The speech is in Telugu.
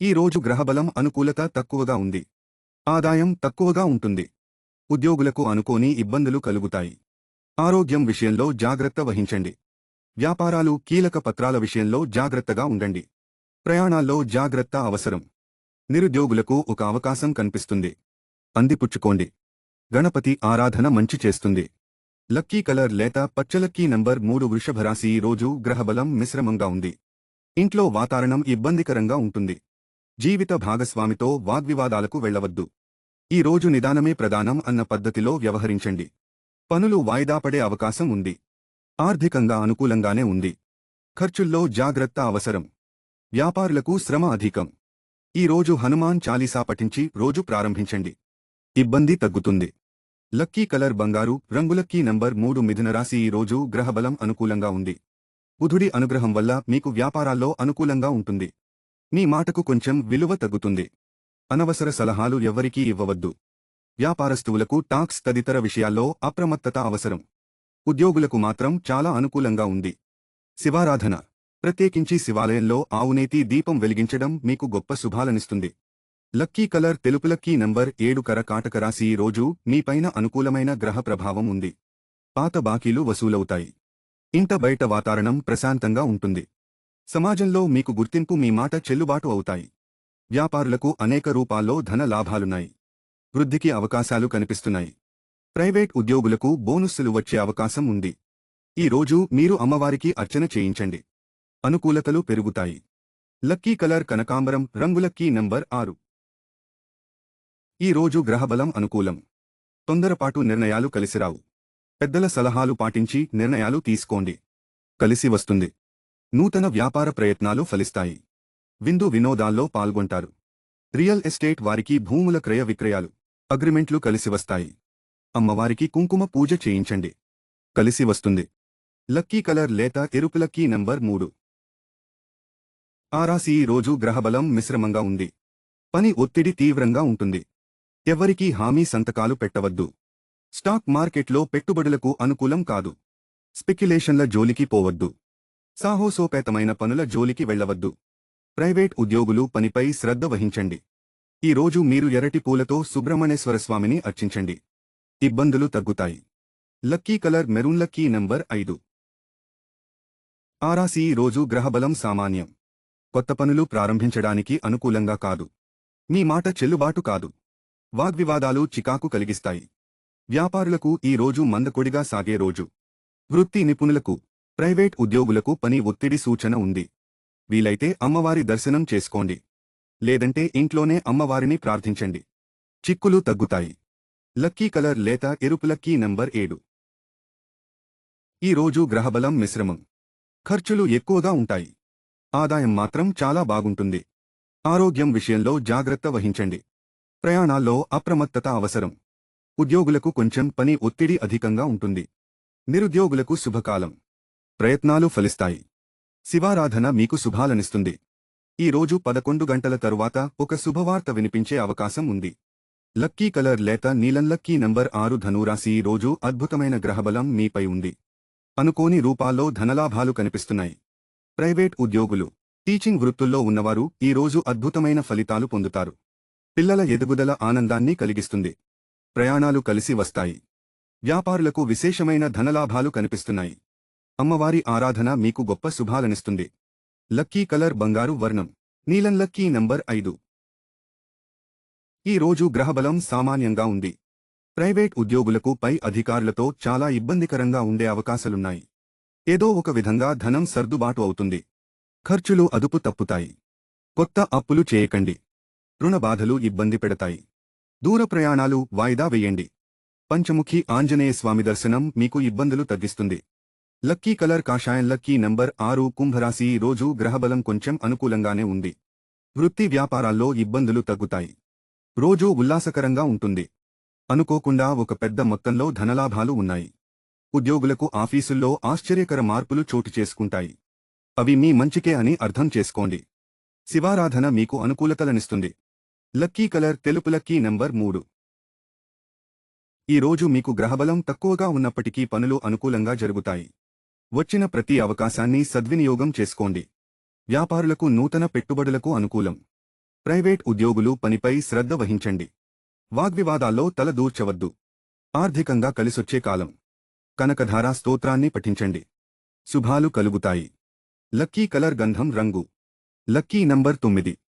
ఈ రోజు గ్రహబలం అనుకూలత తక్కువగా ఉంది. ఆదాయం తక్కువగా ఉంటుంది. ఉద్యోగులకు అనుకోని ఇబ్బందులు కలుగుతాయి. ఆరోగ్యం విషయంలో జాగ్రత్త వహించండి. వ్యాపారాలు కీలక పత్రాల విషయంలో జాగ్రత్తగా ఉండండి. ప్రయాణాల్లో జాగ్రత్త అవసరం. నిరుద్యోగులకు ఒక అవకాశం కనిపిస్తుంది. అందిపుచ్చుకోండి. గణపతి ఆరాధన మంచి చేస్తుంది. లక్కీ కలర్ లేత పచ్చలక్కీ నంబర్ మూడు వృషభరాశి రోజు గ్రహబలం మిశ్రమంగా ఉంది. ఇంట్లో వాతావరణం ఇబ్బందికరంగా ఉంటుంది. జీవిత భాగస్వామితో వాగ్వివాదాలకు వెళ్ళవద్దు ఈ రోజు నిదానమే ప్రధానం అన్న పద్ధతిలో వ్యవహరించండి. పనులు వాయిదా పడే అవకాశం ఉంది. ఆర్థికంగా అనుకూలంగానే ఉంది. ఖర్చుల్లో జాగ్రత్త అవసరం. వ్యాపారులకు శ్రమ అధికం. ఈ రోజు హనుమాన్ చాలీసా పఠించి రోజు ప్రారంభించండి. ఇబ్బంది తగ్గుతుంది. లక్కీ కలర్ బంగారు రంగులక్కీ నంబర్ మూడు మిథునరాశి ఈరోజు ఈ రోజు గ్రహబలం అనుకూలంగా ఉంది. బుధుడి అనుగ్రహం వల్ల మీకు వ్యాపారాల్లో అనుకూలంగా ఉంటుంది. మీ మాటకు కొంచెం విలువ తగ్గుతుంది. అనవసర సలహాలు ఎవ్వరికీ ఇవ్వవద్దు. వ్యాపారస్తువులకు టాక్స్ తదితర విషయాల్లో అప్రమత్తత అవసరం. ఉద్యోగులకు మాత్రం చాలా అనుకూలంగా ఉంది. శివారాధన. ప్రత్యేకించి శివాలయంలో ఆవునేతి దీపం వెలిగించడం మీకు గొప్ప శుభాలనిస్తుంది. లక్కీ కలర్ తెలుపు లక్కీ నంబర్ ఏడు కర కాటక రాశి ఈ రోజు మీపైన అనుకూలమైన గ్రహ ప్రభావం ఉంది. పాత బాకీలు వసూలవుతాయి. ఇంట బయట వాతావరణం ప్రశాంతంగా ఉంటుంది. సమాజంలో మీకు గుర్తింపు మీ మాట చెల్లుబాటు అవుతాయి. వ్యాపారులకు అనేక రూపాల్లో ధన లాభాలున్నాయి. వృద్ధికి అవకాశాలు కనిపిస్తున్నాయి. ప్రైవేట్ ఉద్యోగులకు బోనస్సులు వచ్చే అవకాశం ఉంది. ఈ రోజు మీరు అమ్మవారికి అర్చన చేయించండి. అనుకూలతలు పెరుగుతాయి. లక్కీ కలర్ కనకాంబరం రంగులక్కీ నంబర్ ఆరు. ఈ రోజు గ్రహబలం అనుకూలం. తొందరపాటు నిర్ణయాలు కలిసిరావు. పెద్దల సలహాలు పాటించి నిర్ణయాలు తీసుకోండి. కలిసి వస్తుంది. నూతన వ్యాపార ప్రయత్నాలు ఫలిస్తాయి. విందు వినోదాల్లో పాల్గొంటారు. రియల్ ఎస్టేట్ వారికి భూముల క్రయ విక్రయాలు అగ్రిమెంట్లు కలిసి వస్తాయి. అమ్మవారికి కుంకుమ పూజ చేయించండి. కలిసి వస్తుంది. లక్కీ కలర్ లేత ఎరుపు లక్కీ నంబర్ మూడు. ఆరాసి రోజు గ్రహబలం మిశ్రమంగా ఉంది. పని ఒత్తిడి తీవ్రంగా ఉంటుంది. ఎవరికీ హామీ సంతకాలు పెట్టవద్దు. స్టాక్ మార్కెట్లో పెట్టుబడులకు అనుకూలం కాదు. స్పెక్యులేషన్ల జోలికి పోవద్దు. సాహోసోపేతమైన పనుల జోలికి వెళ్ళవద్దు ప్రైవేట్ ఉద్యోగులు పనిపై శ్రద్ధ వహించండి. ఈ రోజు మీరు ఎరటి పూలతో సుబ్రహ్మణ్యేశ్వరస్వామిని అర్చించండి. ఇబ్బందులు తగ్గుతాయి. Lucky colour maroon lucky number ఐదు. ఆరాసి రోజు గ్రహబలం సామాన్యం. కొత్త పనులు ప్రారంభించడానికి అనుకూలంగా కాదు. మీ మాట చెల్లుబాటు కాదు. వాగ్వివాదాలు చికాకు కలిగిస్తాయి. వ్యాపారులకు ఈ రోజు మందకొడిగా సాగే రోజు. వృత్తి నిపుణులకు ప్రైవేట్ ఉద్యోగులకు పని ఒత్తిడి సూచన ఉంది. వీలైతే అమ్మవారి దర్శనం చేసుకోండి. లేదంటే ఇంట్లోనే అమ్మవారిని ప్రార్థించండి. చిక్కులు తగ్గుతాయి. లక్కీ కలర్ లేత ఎరుపు లక్కీ నంబర్ ఏడు. ఈ రోజు గ్రహబలం మిశ్రమం. ఖర్చులు ఎక్కువగా ఉంటాయి. ఆదాయం మాత్రం చాలా బాగుంటుంది. ఆరోగ్యం విషయంలో జాగ్రత్త వహించండి. ప్రయాణాల్లో అప్రమత్తత అవసరం. ఉద్యోగులకు కొంచెం పని ఒత్తిడి అధికంగా ఉంటుంది. నిరుద్యోగులకు శుభకాలం. ప్రయత్నాలు ఫలిస్తాయి. శివారాధన మీకు శుభాలనిస్తుంది. ఈ రోజు పదకొండు గంటల తరువాత ఒక శుభవార్త వినిపించే అవకాశం ఉంది. లక్కీ కలర్ లేత నీలం లక్కీ నంబర్ ఆరు ధనురాశి ఈ రోజు అద్భుతమైన గ్రహబలం మీపై ఉంది. అనుకోని రూపాల్లో ధనలాభాలు కనిపిస్తున్నాయి. ప్రైవేట్ ఉద్యోగులు టీచింగ్ వృత్తుల్లో ఉన్నవారు ఈరోజు అద్భుతమైన ఫలితాలు పొందుతారు. పిల్లల ఎదుగుదల ఆనందాన్ని కలిగిస్తుంది. ప్రయాణాలు కలిసి వస్తాయి. వ్యాపారులకు విశేషమైన ధనలాభాలు కనిపిస్తున్నాయి. అమ్మవారి ఆరాధన మీకు గొప్ప శుభాలనిస్తుంది. లక్కీ కలర్ బంగారు వర్ణం. నీలం లక్కీ నంబర్ ఐదు. ఈ రోజు గ్రహబలం సామాన్యంగా ఉంది. ప్రైవేట్ ఉద్యోగులకు పై అధికారులతో చాలా ఇబ్బందికరంగా ఉండే అవకాశాలున్నాయి. ఏదో ఒక విధంగా ధనం సర్దుబాటు అవుతుంది. ఖర్చులు అదుపు తప్పుతాయి. కొత్త అప్పులు చేయకండి. రుణబాధలు ఇబ్బంది పెడతాయి. దూర ప్రయాణాలు వాయిదా వేయండి. పంచముఖి ఆంజనేయ స్వామి దర్శనం మీకు ఇబ్బందులు తగ్గిస్తుంది. లక్కీ కలర్ కాషాయం లక్కీ నంబర్ ఆరు కుంభరాశి రోజు గ్రహబలం కొంచెం అనుకూలంగానే ఉంది. వృత్తి వ్యాపారాల్లో ఇబ్బందులు తగ్గుతాయి. రోజూ ఉల్లాసకరంగా ఉంటుంది. అనుకోకుండా ఒక పెద్ద మొత్తంలో ధనలాభాలు ఉన్నాయి. ఉద్యోగులకు ఆఫీసుల్లో ఆశ్చర్యకర మార్పులు చోటు చేసుకుంటాయి. అవి మీ మంచికే అని అర్థం చేసుకోండి. శివారాధన మీకు అనుకూలతలనిస్తుంది. లక్కీ కలర్ తెలుపు లక్కీ నంబర్ మూడు. ఈ రోజు మీకు గ్రహబలం తక్కువగా ఉన్నప్పటికీ పనులు అనుకూలంగా జరుగుతాయి. వచ్చిన ప్రతి అవకాశాన్ని సద్వినియోగం చేసుకోండి. వ్యాపారులకు నూతన పెట్టుబడులకు అనుకూలం. ప్రైవేట్ ఉద్యోగులు పనిపై శ్రద్ధ వహించండి. వాగ్వివాదాల్లో తల దూర్చవద్దు. ఆర్థికంగా కలిసొచ్చే కాలం. కనకధారా స్తోత్రాన్ని పఠించండి. శుభాలు కలుగుతాయి. లక్కీ కలర్ గంధం రంగు. లక్కీ నంబర్ తొమ్మిది.